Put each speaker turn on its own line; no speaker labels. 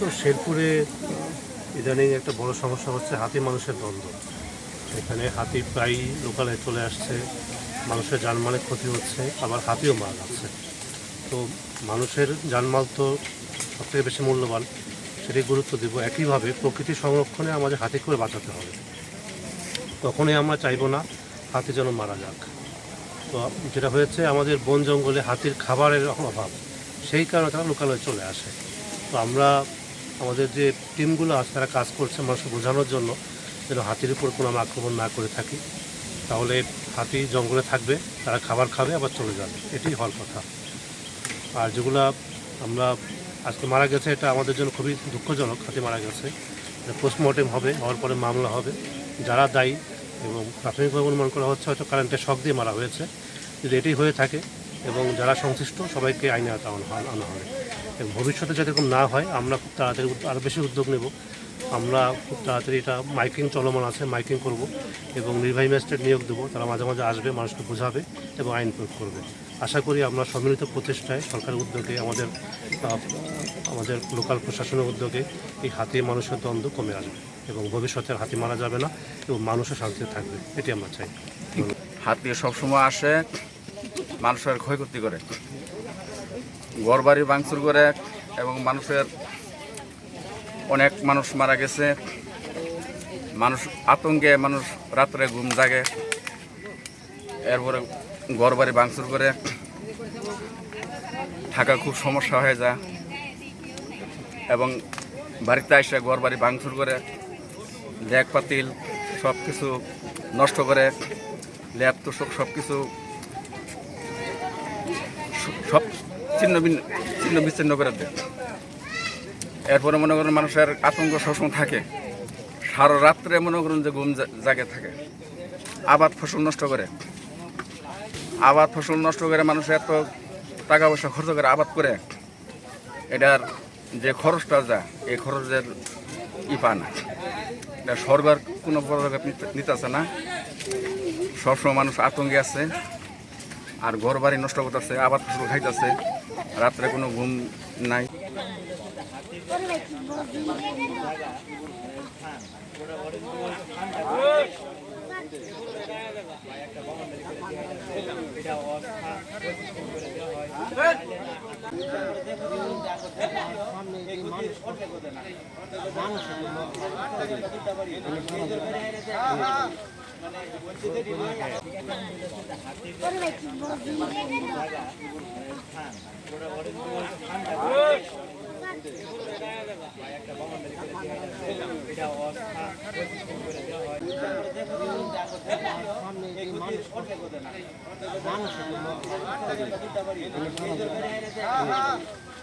তো শেরপুরে ইদানিং একটা বড় সমস্যা হচ্ছে হাতি মানুষের দ্বন্দ্ব। এখানে হাতি প্রায়ই লোকালে চলে আসছে, মানুষের জানমালের ক্ষতি হচ্ছে, আবার হাতিও মারা যাচ্ছে। তো মানুষের জানমাল তো সবথেকে বেশি মূল্যবান, সেটি গুরুত্ব দেব। একইভাবে প্রকৃতি সংরক্ষণে আমাদের হাতি করে বাঁচাতে হবে। তখনই আমরা চাইব না হাতি যেন মারা যাক। তো যেটা হয়েছে, আমাদের বন জঙ্গলে হাতির খাবারের অভাব, সেই কারণে তারা লোকালয়ে চলে আসে। তো আমরা আমাদের যে টিমগুলো আছে, তারা কাজ করছে মানুষকে বোঝানোর জন্য, যেন হাতির উপর কোনো আমরা আক্রমণ না করে থাকি। তাহলে হাতি জঙ্গলে থাকবে, তারা খাবার খাবে, আবার চলে যাবে। এটাই হল কথা। আর যেগুলা আমরা আজকে মারা গেছে, এটা আমাদের জন্য খুবই দুঃখজনক। হাতি মারা গেছে পোস্টমর্টেম হবে, হওয়ার পরে মামলা হবে। যারা দায়ী এবং প্রাথমিকভাবে অনুমান করা হচ্ছে, হয়তো কারেন্টের শখ দিয়ে মারা হয়েছে। যদি এটাই হয়ে থাকে এবং যারা সংশ্লিষ্ট সবাইকে আইনে আনা হবে। এবং ভবিষ্যতে যাতে এরকম না হয়, আমরা খুব তাড়াতাড়ি আরও বেশি উদ্যোগ নেব। আমরা খুব তাড়াতাড়ি এটা মাইকিং চলমান আছে, মাইকিং করব এবং নির্বাহী ম্যাজিস্ট্রেট নিয়োগ দেবো। তারা মাঝে মাঝে আসবে, মানুষকে বোঝাবে এবং আইন প্রয়োগ করবে। আশা করি আমরা সম্মিলিত প্রচেষ্টায় সরকারের উদ্যোগে, আমাদের আমাদের লোকাল প্রশাসনের উদ্যোগে এই হাতি মানুষের দ্বন্দ্ব কমে আসবে এবং ভবিষ্যতে হাতি মারা যাবে না এবং মানুষও শান্তিতে থাকবে। এটি আমরা চাই।
হাতি সবসময় আসে মানুষের ক্ষয়ক্ষতি করে। ঘর বাড়ি ভাঙচুর করে এবং মানুষের অনেক মানুষ মারা গেছে। মানুষ আতঙ্কে, মানুষ রাত্রে ঘুম জাগে। এরপরে ঘর বাড়ি ভাঙচুর করে। থাকা খুব সমস্যা হয়ে যায়। এবং বাড়িতে এসে ঘর বাড়ি ভাঙচুর করে লেগ পাতিল সব কিছু নষ্ট করে, ল্যাব তো সব কিছু সব ছিন্ন ভিন্ন, ছিন্ন বিচ্ছিন্ন করে দেয়। এরপরে মনে করেন মানুষের আতঙ্ক সবসময় থাকে। সারা রাত্রে মনে করেন যে ঘুম জাগে থাকে। আবাদ ফসল নষ্ট করে। আবাদ ফসল নষ্ট করে মানুষ এত টাকা পয়সা খরচ করে আবাদ করে। এটার যে খরচটা যা, এই খরচের ই পায় না। এটা সরকার কোনো পদক্ষেপ নিতে- নিতেছে না। সবসময় মানুষ আতঙ্কে আছে। আর ঘর বাড়ি নষ্ট করতেছে আবার ফসল খাইতেছে রাত্রে কোনো ঘুম নাই। মানুষ মানুষ।